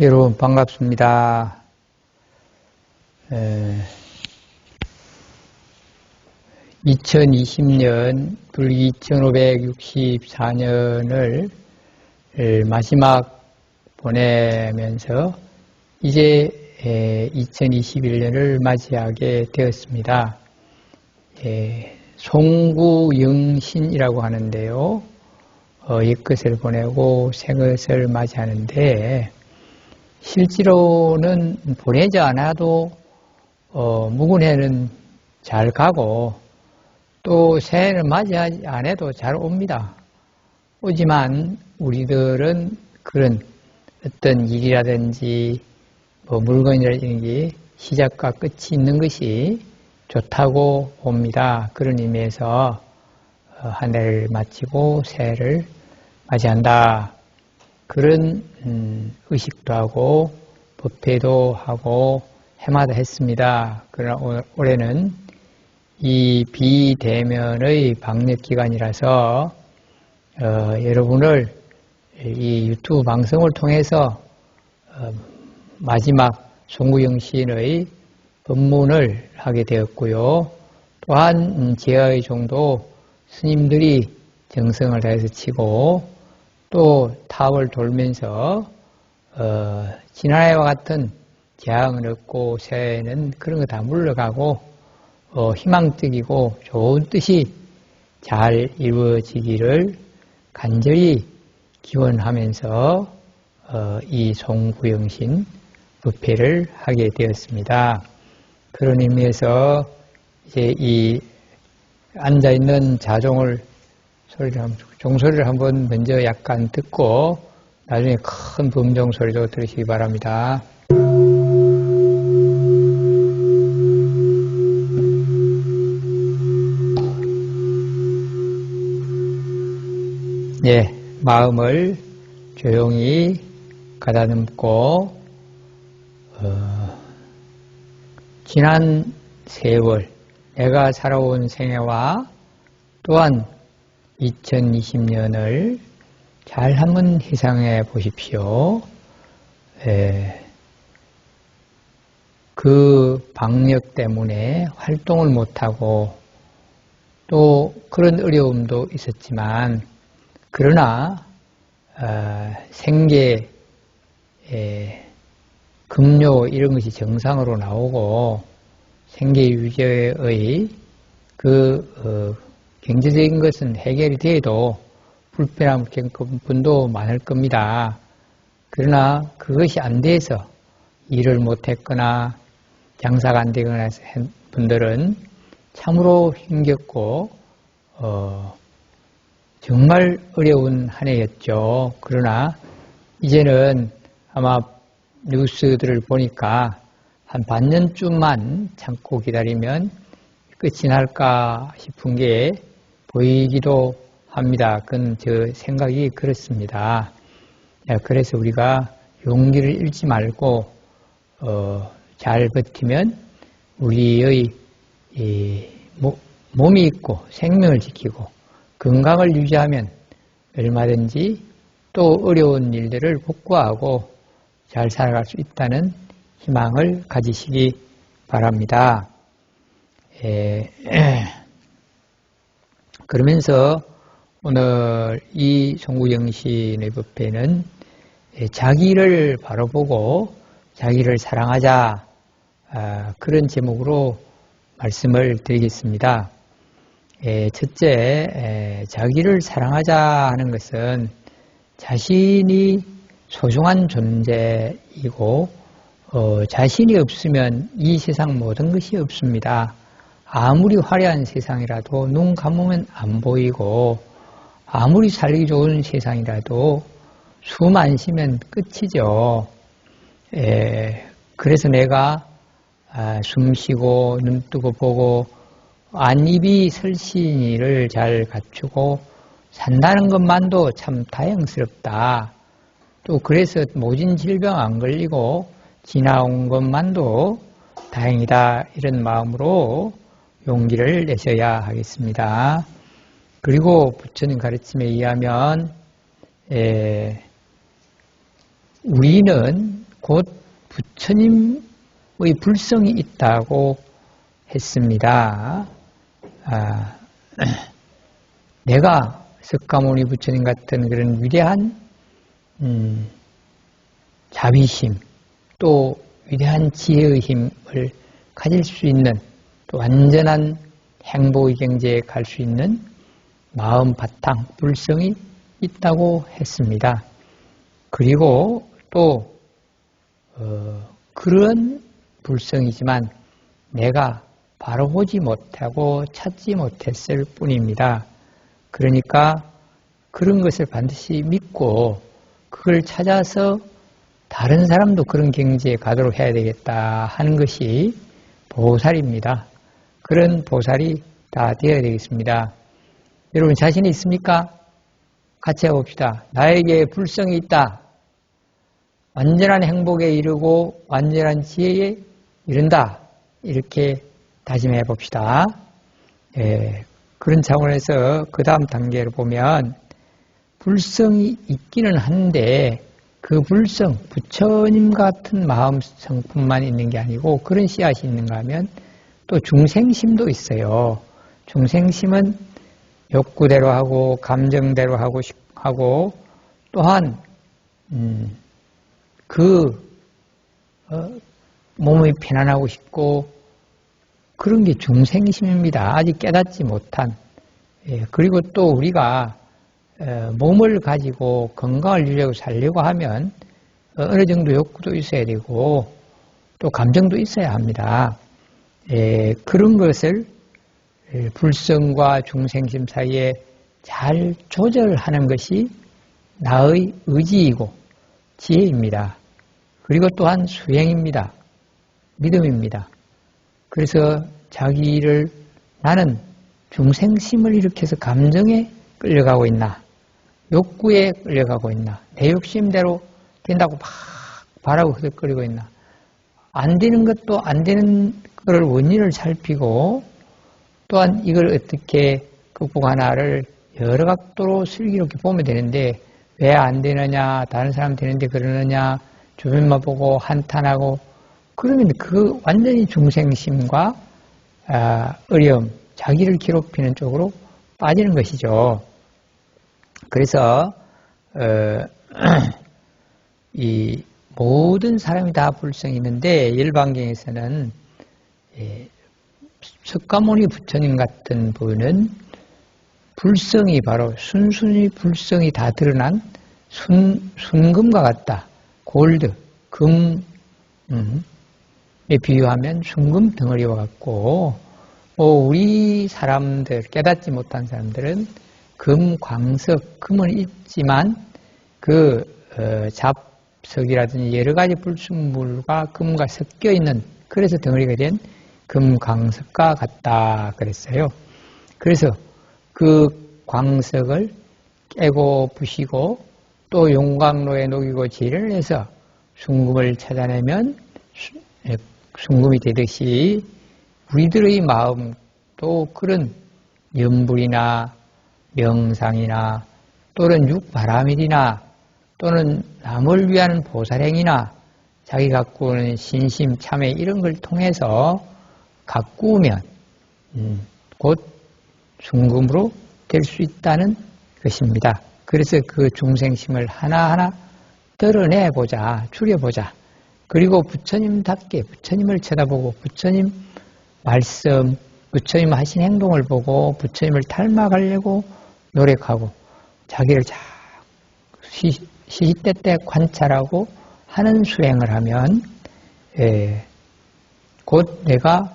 여러분 반갑습니다. 에, 2020년 불기 2564년을 마지막 보내면서 이제 2021년을 맞이하게 되었습니다. 송구영신이라고 하는데요. 어, 옛것을 보내고 생것을 맞이하는데 실제로는 보내지 않아도 어, 묵은 해는 잘 가고 또 새해는 맞이하지 않아도 잘 옵니다. 오지만 우리들은 그런 어떤 일이라든지 뭐 물건이라든지 시작과 끝이 있는 것이 좋다고 봅니다. 그런 의미에서 어, 한 해를 마치고 새해를 맞이한다. 그런 음, 의식도 하고 법회도 하고 해마다 했습니다. 그러나 올해는 이 비대면의 방역 기간이라서 어, 여러분을 이 유튜브 방송을 통해서 어, 마지막 송구영 시인의 법문을 하게 되었고요. 또한 제의 정도 스님들이 정성을 다해서 치고 또 탑을 돌면서 어, 지난해와 같은 재앙을 얻고 새해에는 그런 거 다 물러가고 어, 희망적이고 좋은 뜻이 잘 이루어지기를 간절히 기원하면서 어, 이 송구영신 부패를 하게 되었습니다. 그런 의미에서 이제 이 앉아 있는 자종을 소리를 한번, 종소리를 한번 먼저 약간 듣고 나중에 큰 범종 소리도 들으시기 바랍니다. 예, 마음을 조용히 가다듬고 어, 지난 세월 내가 살아온 생애와 또한 2020년을 잘 한번 회상해 보십시오. 에, 그 방역 때문에 활동을 못하고 또 그런 어려움도 있었지만 그러나 어, 생계 에, 급료 이런 것이 정상으로 나오고 생계 유지의 그 어, 경제적인 것은 해결이 돼도 불편함 분도 많을 겁니다. 그러나 그것이 안 돼서 일을 못했거나 장사가 안 되거나 한 분들은 참으로 힘겹고 어, 정말 어려운 한 해였죠. 그러나 이제는 아마 뉴스들을 보니까 한 반년쯤만 참고 기다리면 끝이 날까 싶은 게 보이기도 합니다. 그건 저 생각이 그렇습니다. 그래서 우리가 용기를 잃지 말고 어, 잘 버티면 우리의 몸이 있고 생명을 지키고 건강을 유지하면 얼마든지 또 어려운 일들을 복구하고 잘 살아갈 수 있다는 희망을 가지시기 바랍니다. 에, 그러면서 오늘 이 송구영신의 법회는 자기를 바라보고 자기를 사랑하자 아, 그런 제목으로 말씀을 드리겠습니다. 첫째, 자기를 사랑하자 하는 것은 자신이 소중한 존재이고 어, 자신이 없으면 이 세상 모든 것이 없습니다. 아무리 화려한 세상이라도 눈 감으면 안 보이고 아무리 살기 좋은 세상이라도 숨 안 쉬면 끝이죠. 에, 그래서 내가 아, 숨 쉬고 눈 뜨고 보고 안입이 설신이를 잘 갖추고 산다는 것만도 참 다행스럽다. 또 그래서 모진 질병 안 걸리고 지나온 것만도 다행이다. 이런 마음으로 용기를 내셔야 하겠습니다. 그리고 부처님 가르침에 의하면 에, 우리는 곧 부처님의 불성이 있다고 했습니다. 아, 내가 석가모니 부처님 같은 그런 위대한 음, 자비심 또 위대한 지혜의 힘을 가질 수 있는 또 완전한 행복의 경제에 갈 수 있는 마음 바탕 불성이 있다고 했습니다. 그리고 또 어, 그런 불성이지만 내가 바로 보지 못하고 찾지 못했을 뿐입니다. 그러니까 그런 것을 반드시 믿고 그걸 찾아서 다른 사람도 그런 경지에 가도록 해야 되겠다 하는 것이 보살입니다. 그런 보살이 다 되어야 되겠습니다. 여러분 자신이 있습니까? 같이 해봅시다. 나에게 불성이 있다. 완전한 행복에 이르고 완전한 지혜에 이른다. 이렇게 다짐해 봅시다. 예, 그런 차원에서 그 다음 단계를 보면 불성이 있기는 한데 그 불성, 부처님 같은 마음성뿐만 있는 게 아니고 그런 씨앗이 있는가 하면 또 중생심도 있어요. 중생심은 욕구대로 하고 감정대로 하고 하고 또한 음, 그 어, 몸이 편안하고 싶고 그런 게 중생심입니다. 아직 깨닫지 못한 예, 그리고 또 우리가 어, 몸을 가지고 건강을 유지하고 살려고 하면 어느 정도 욕구도 있어야 되고 또 감정도 있어야 합니다. 예, 그런 것을 예, 불성과 중생심 사이에 잘 조절하는 것이 나의 의지이고 지혜입니다. 그리고 또한 수행입니다. 믿음입니다. 그래서 자기를 나는 중생심을 일으켜서 감정에 끌려가고 있나 욕구에 끌려가고 있나 내 욕심대로 된다고 막 바라고 흐득거리고 있나 안 되는 것도 안 되는 것을 원인을 살피고 또한 이걸 어떻게 극복하나를 여러 각도로 슬기롭게 보면 되는데 왜 안 되느냐 다른 사람 되는데 그러느냐 주변만 보고 한탄하고 그러면 그 완전히 중생심과 아, 어려움 자기를 괴롭히는 쪽으로 빠지는 것이죠. 그래서 어, 이 모든 사람이 다 불성이 있는데 일반경에서는 예, 석가모니 부처님 같은 분은 불성이 바로 순순히 불성이 다 드러난 순, 순금과 같다. 골드, 금, 음, 에 비유하면 순금 덩어리와 같고, 어, 우리 사람들, 깨닫지 못한 사람들은 금, 광석, 금은 있지만 그 어, 잡석이라든지 여러 가지 불순물과 금과 섞여 있는 그래서 덩어리가 된 금광석과 같다 그랬어요. 그래서 그 광석을 깨고 부시고 또 용광로에 녹이고 지를 해서 순금을 찾아내면 예, 순금이 되듯이 우리들의 마음도 그런 염불이나 명상이나 또는 육바라밀이나 또는 남을 위한 보살행이나 자기 가꾸는 신심, 참회 이런 걸 통해서 가꾸면 음, 곧 중금으로 될 수 있다는 것입니다. 그래서 그 중생심을 하나하나 드러내보자, 줄여보자. 그리고 부처님답게 부처님을 쳐다보고 부처님 말씀, 부처님 하신 행동을 보고 부처님을 닮아가려고 노력하고 자기를 자 시시때때 관찰하고 하는 수행을 하면 예, 곧 내가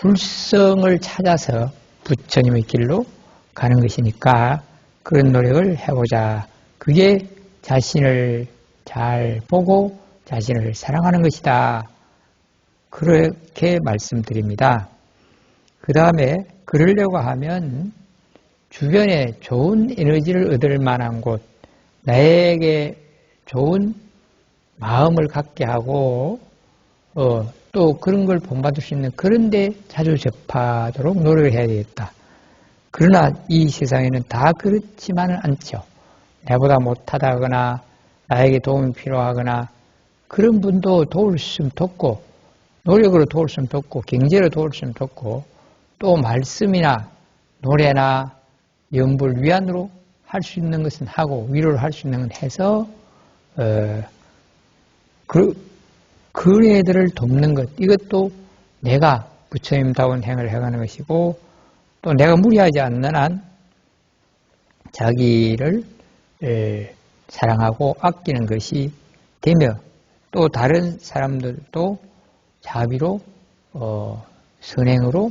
불성을 찾아서 부처님의 길로 가는 것이니까 그런 노력을 해보자. 그게 자신을 잘 보고 자신을 사랑하는 것이다. 그렇게 말씀드립니다. 그 다음에 그러려고 하면 주변에 좋은 에너지를 얻을 만한 곳, 나에게 좋은 마음을 갖게 하고 어, 또 그런 걸 본받을 수 있는 그런 데 자주 접하도록 노력을 해야 되겠다. 그러나 이 세상에는 다 그렇지만은 않죠. 내보다 못하다거나 나에게 도움이 필요하거나 그런 분도 도울 수 있으면 돕고 노력으로 도울 수 있으면 돕고 경제로 도울 수 있으면 돕고 또 말씀이나 노래나 연불 위안으로 할 수 있는 것은 하고 위로를 할 수 있는 건 해서 어, 그, 그 애들을 돕는 것 이것도 내가 부처님다운 행을 해가는 것이고 또 내가 무리하지 않는 한 자기를 에, 사랑하고 아끼는 것이 되며 또 다른 사람들도 자비로 어, 선행으로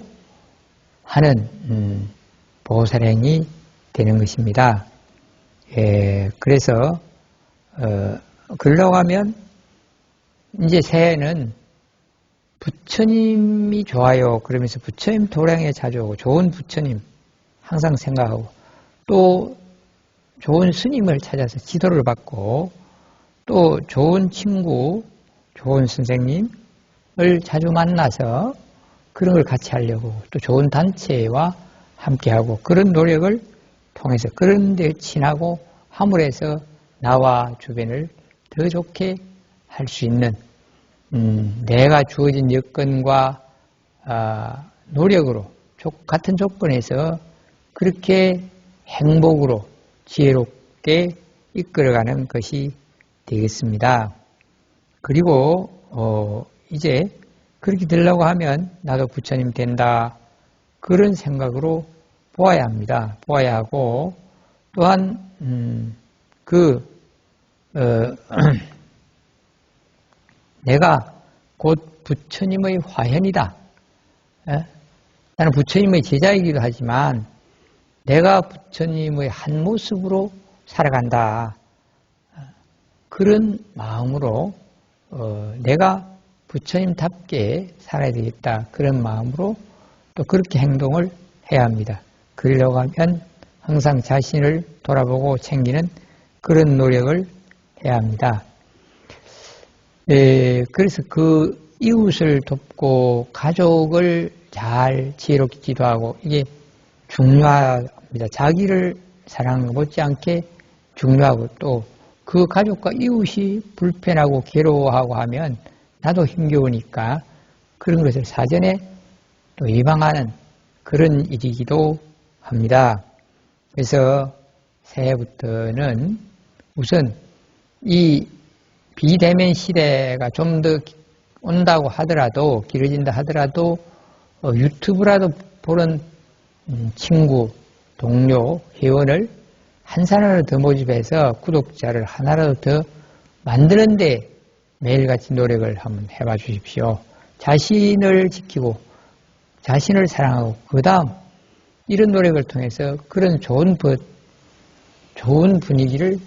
하는 음, 보살행이 되는 것입니다. 예, 그래서 어, 글로 가면 이제 새해는 부처님이 좋아요. 그러면서 부처님 도량에 자주 오고 좋은 부처님 항상 생각하고 또 좋은 스님을 찾아서 지도를 받고 또 좋은 친구, 좋은 선생님을 자주 만나서 그런 걸 같이 하려고 또 좋은 단체와 함께하고 그런 노력을 통해서 그런 데 친하고 함으로해서 나와 주변을 더 좋게 할 수 있는 음, 내가 주어진 여건과 아, 노력으로 같은 조건에서 그렇게 행복으로 지혜롭게 이끌어가는 것이 되겠습니다. 그리고 어, 이제 그렇게 되려고 하면 나도 부처님 된다 그런 생각으로 보아야 합니다. 보아야 하고 또한 음, 그 어, 내가 곧 부처님의 화현이다. 에? 나는 부처님의 제자이기도 하지만 내가 부처님의 한 모습으로 살아간다. 그런 마음으로 어, 내가 부처님답게 살아야 되겠다. 그런 마음으로 또 그렇게 행동을 해야 합니다. 그러려고 하면 항상 자신을 돌아보고 챙기는 그런 노력을 해야 합니다. 예, 그래서 그 이웃을 돕고 가족을 잘 지혜롭게 지도하고 이게 중요합니다. 자기를 사랑하는 것 못지않게 중요하고 또 그 가족과 이웃이 불편하고 괴로워하고 하면 나도 힘겨우니까 그런 것을 사전에 또 예방하는 그런 일이기도 합니다. 그래서 새해부터는 우선 이 비대면 시대가 좀 더 온다고 하더라도 길어진다 하더라도 어, 유튜브라도 보는 음, 친구, 동료, 회원을 한 사람을 더 모집해서 구독자를 하나라도 더 만드는데 매일같이 노력을 한번 해봐 주십시오. 자신을 지키고 자신을 사랑하고 그 다음 이런 노력을 통해서 그런 좋은 것, 좋은 분위기를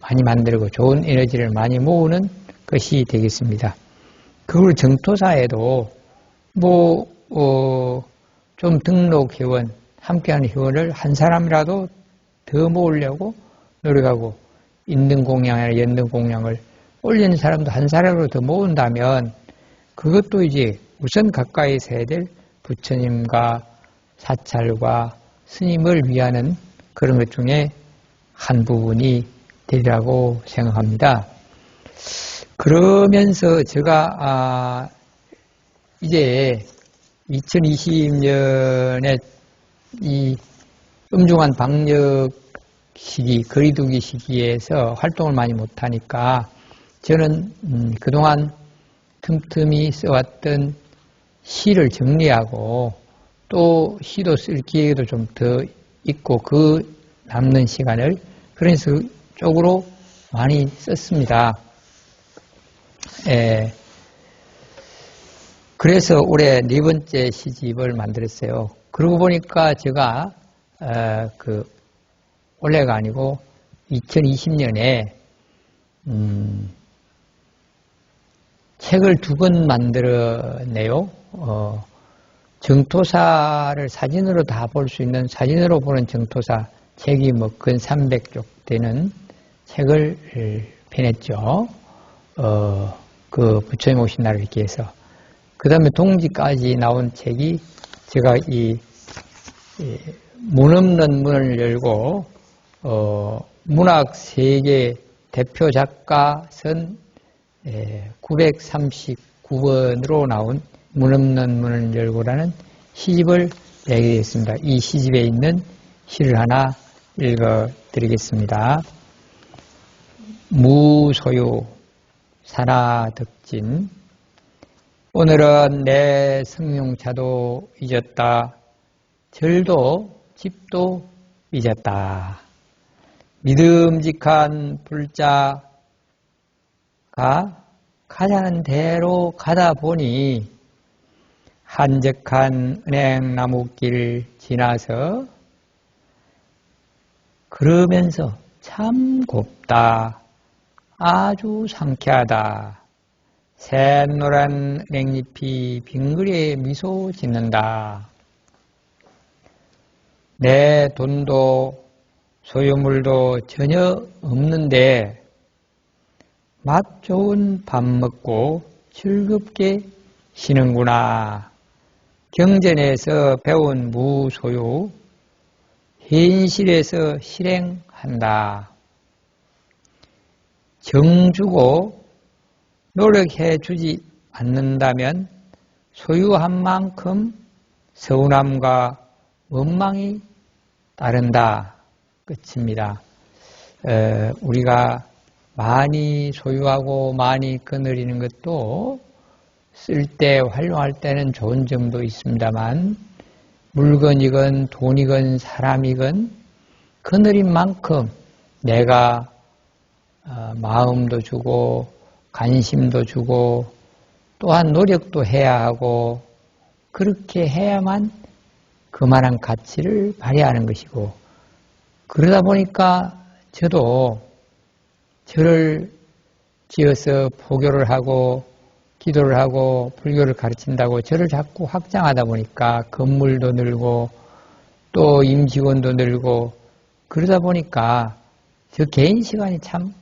많이 만들고 좋은 에너지를 많이 모으는 것이 되겠습니다. 그걸 정토사에도 뭐, 어, 좀 등록 회원, 함께하는 회원을 한 사람이라도 더 모으려고 노력하고 있는 공양이나 연등 공양을 올리는 사람도 한 사람으로 더 모은다면 그것도 이제 우선 가까이서 해야 될 부처님과 사찰과 스님을 위하는 그런 것 중에 한 부분이 되리라고 생각합니다. 그러면서 제가 아 이제 2020년에 이 음중한 방역 시기, 거리두기 시기에서 활동을 많이 못하니까 저는 음 그동안 틈틈이 써왔던 시를 정리하고 또 시도 쓸 기회도 좀 더 있고 그 남는 시간을 그런 쪽으로 많이 썼습니다. 예. 그래서 올해 네 번째 시집을 만들었어요. 그러고 보니까 제가 어, 그 올해가 아니고 2020년에 음, 책을 두 권 만들어내요. 어, 정토사를 사진으로 다 볼 수 있는 사진으로 보는 정토사 책이 뭐 근 300쪽 되는 책을 펴냈죠. 어, 그 부처님 오신 날을 이렇게 해서. 그 다음에 동지까지 나온 책이 제가 이, 이 문 없는 문을 열고 어, 문학 세계 대표 작가 선 939번으로 나온 문 없는 문을 열고라는 시집을 내게 되겠습니다. 이 시집에 있는 시를 하나 읽어 드리겠습니다. 무소유 산하득진 오늘은 내 승용차도 잊었다. 절도 집도 잊었다. 믿음직한 불자가 가자는 대로 가다 보니 한적한 은행 나무길 지나서 그러면서 참 곱다. 아주 상쾌하다. 샛노란 냉잎이 빙그레 미소 짓는다. 내 돈도 소유물도 전혀 없는데 맛 좋은 밥 먹고 즐겁게 쉬는구나. 경전에서 배운 무소유, 현실에서 실행한다. 정주고 노력해 주지 않는다면 소유한 만큼 서운함과 원망이 따른다. 끝입니다. 에, 우리가 많이 소유하고 많이 거느리는 것도 쓸 때, 활용할 때는 좋은 점도 있습니다만 물건이건 돈이건 사람이건 거느린 만큼 내가 어, 마음도 주고 관심도 주고 또한 노력도 해야 하고 그렇게 해야만 그만한 가치를 발휘하는 것이고 그러다 보니까 저도 저를 지어서 포교를 하고 기도를 하고 불교를 가르친다고 저를 자꾸 확장하다 보니까 건물도 늘고 또 임직원도 늘고 그러다 보니까 저 개인 시간이 참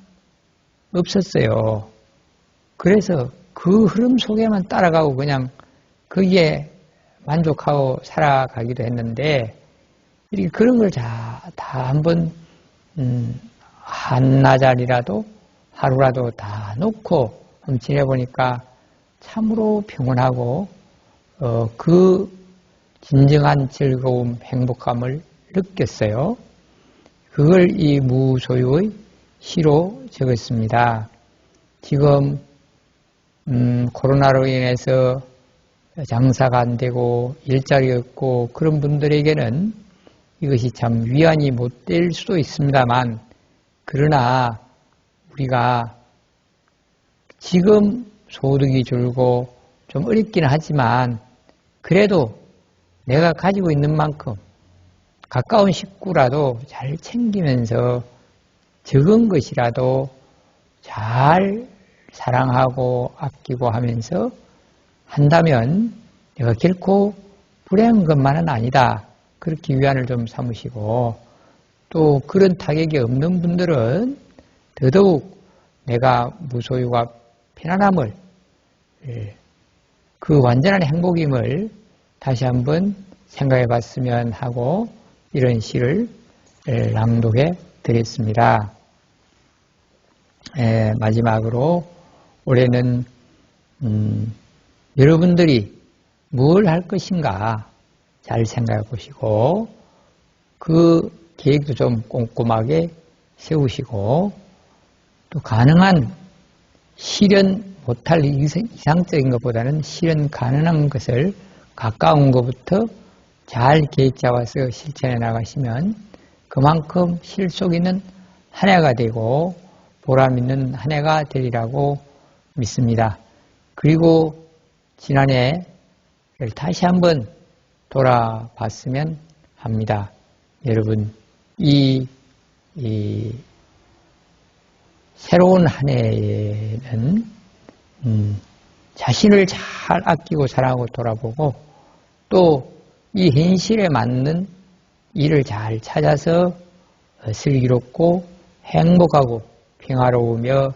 없었어요. 그래서 그 흐름 속에만 따라가고 그냥 거기에 만족하고 살아가기도 했는데 이렇게 그런 걸다 한번 음, 한나자리라도 하루라도 다 놓고 지내보니까 참으로 평온하고 어, 그 진정한 즐거움, 행복감을 느꼈어요. 그걸 이 무소유의 시로 적었습니다. 지금 음, 코로나로 인해서 장사가 안 되고 일자리 없고 그런 분들에게는 이것이 참 위안이 못 될 수도 있습니다만 그러나 우리가 지금 소득이 줄고 좀 어렵기는 하지만 그래도 내가 가지고 있는 만큼 가까운 식구라도 잘 챙기면서 적은 것이라도 잘 사랑하고 아끼고 하면서 한다면 내가 결코 불행한 것만은 아니다. 그렇게 위안을 좀 삼으시고 또 그런 타격이 없는 분들은 더더욱 내가 무소유가 편안함을 예, 그 완전한 행복임을 다시 한번 생각해 봤으면 하고 이런 시를 예, 낭독해 드렸습니다. 예, 마지막으로 올해는 음, 여러분들이 뭘 할 것인가 잘 생각해 보시고 그 계획도 좀 꼼꼼하게 세우시고 또 가능한 실현 못할 이상적인 것보다는 실현 가능한 것을 가까운 것부터 잘 계획 잡아서 실천해 나가시면 그만큼 실속 있는 한 해가 되고 보람 있는 한 해가 되리라고 믿습니다. 그리고 지난해를 다시 한번 돌아봤으면 합니다. 여러분, 이, 이 새로운 한 해에는 음, 자신을 잘 아끼고 사랑하고 돌아보고 또 이 현실에 맞는 일을 잘 찾아서 슬기롭고 행복하고 평화로우며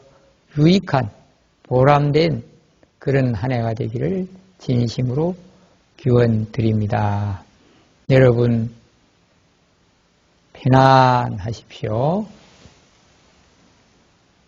유익한 보람된 그런 한 해가 되기를 진심으로 기원 드립니다. 여러분 편안하십시오.